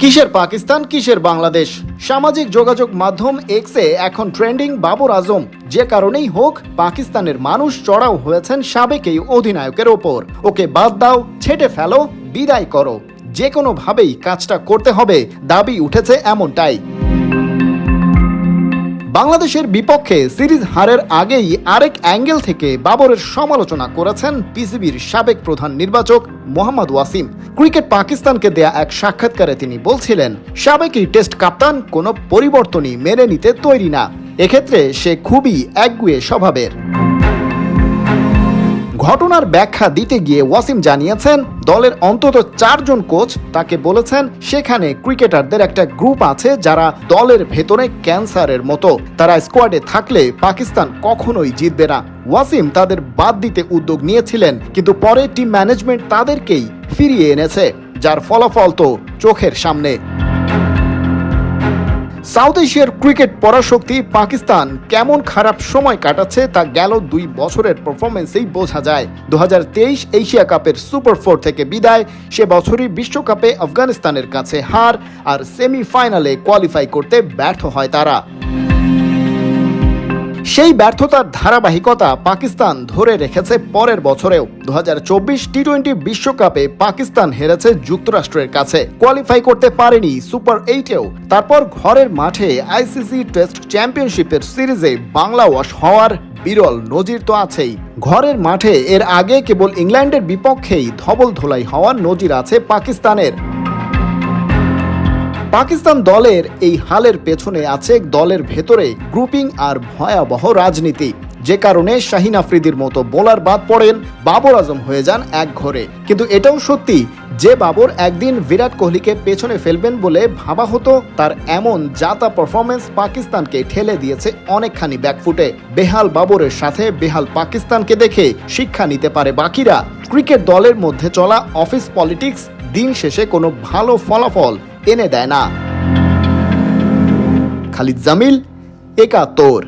কিসের পাকিস্তান, কিসের বাংলাদেশ? সামাজিক যোগাযোগ মাধ্যম এক্সে এখন ট্রেন্ডিং বাবর আজম। যে কারণেই হোক, পাকিস্তানের মানুষ চড়াও হয়েছেন সাবেক এই অধিনায়কের ওপর। ওকে বাদ দাও, ছেটে ফেলো, বিদায় করো। যে কোনোভাবেই কাজটা করতে হবে, দাবি উঠেছে এমনটাই। বাংলাদেশের বিপক্ষে সিরিজ হারের আগেই আরেক অ্যাঙ্গেল থেকে বাবরের সমালোচনা করেছেন পিসিবির সাবেক প্রধান নির্বাচক মোহাম্মদ ওয়াসিম। ক্রিকেট পাকিস্তানকে দেয়া এক সাক্ষাৎকারে তিনি বলছিলেন, সাবেকই টেস্ট কাপ্তান, কোনো পরিবর্তনই মেনে নিতে তৈরি না। এক্ষেত্রে সে খুবই একগুয়ে স্বভাবের। ঘটনার ব্যাখ্যা দিতে গিয়ে ওয়াসিম জানিয়েছেন, দলের অন্তত চারজন কোচ তাকে বলেছেন সেখানে ক্রিকেটারদের একটা গ্রুপ আছে যারা দলের ভেতরে ক্যান্সারের মতো। তারা স্কোয়াডে থাকলে পাকিস্তান কখনোই জিতবে না। ওয়াসিম তাদের বাদ দিতে উদ্যোগ নিয়েছিলেন, কিন্তু পরে টিম ম্যানেজমেন্ট তাদেরকেই ফিরিয়ে এনেছে, যার ফলাফল তো চোখের সামনে। সাউথ এশিয়ার ক্রিকেট পরাশক্তি পাকিস্তান কেমন খারাপ সময় কাটাচ্ছে তা গেল দুই বছরের পারফরমেন্সেই বোঝা যায়। দু হাজার তেইশ এশিয়া কাপের সুপার ফোর থেকে বিদায়, সে বছরই বিশ্বকাপে আফগানিস্তানের কাছে হার আর সেমিফাইনালে কোয়ালিফাই করতে ব্যর্থ হয় তারা। সেই ব্যর্থতার ধারাবাহিকতা পাকিস্তান ধরে রেখেছে পরের বছরেও। দু হাজার চব্বিশ টি টোয়েন্টি বিশ্বকাপে পাকিস্তান হেরেছে যুক্তরাষ্ট্রের কাছে। কোয়ালিফাই করতে পারেনি সুপার এইটেও। তারপর ঘরের মাঠে আইসিসি টেস্ট চ্যাম্পিয়নশিপের সিরিজে বাংলা ওয়াশ হওয়ার বিরল নজির তো আছেই। ঘরের মাঠে এর আগে কেবল ইংল্যান্ডের বিপক্ষেই ধবল ধোলাই হওয়ার নজির আছে পাকিস্তানের। পাকিস্তান দলের এই হালের পেছনে আছে দলের ভেতরে গ্রুপিং আর ভয়াবহ রাজনীতি। যে কারণে শাহিন আফ্রিদির মতো বোলার বাদ পড়েন বাবর আজম হয়ে যান এক ঘরে। কিন্তু এটাও সত্যি, যে বাবর একদিন বিরাট কোহলিকে পেছনে ফেলবেন বলে ভাবা হতো, তার এমন জাতা পারফরমেন্স পাকিস্তানকে ঠেলে দিয়েছে অনেকখানি ব্যাকফুটে বেহাল বাবরের সাথে বেহাল পাকিস্তানকে দেখে শিক্ষা নিতে পারে বাকিরা। ক্রিকেট দলের মধ্যে চলা অফিস পলিটিক্স দিন শেষে কোনো ভালো ফলাফল এনে দেয় না। খালিদ জামিল একাত্তর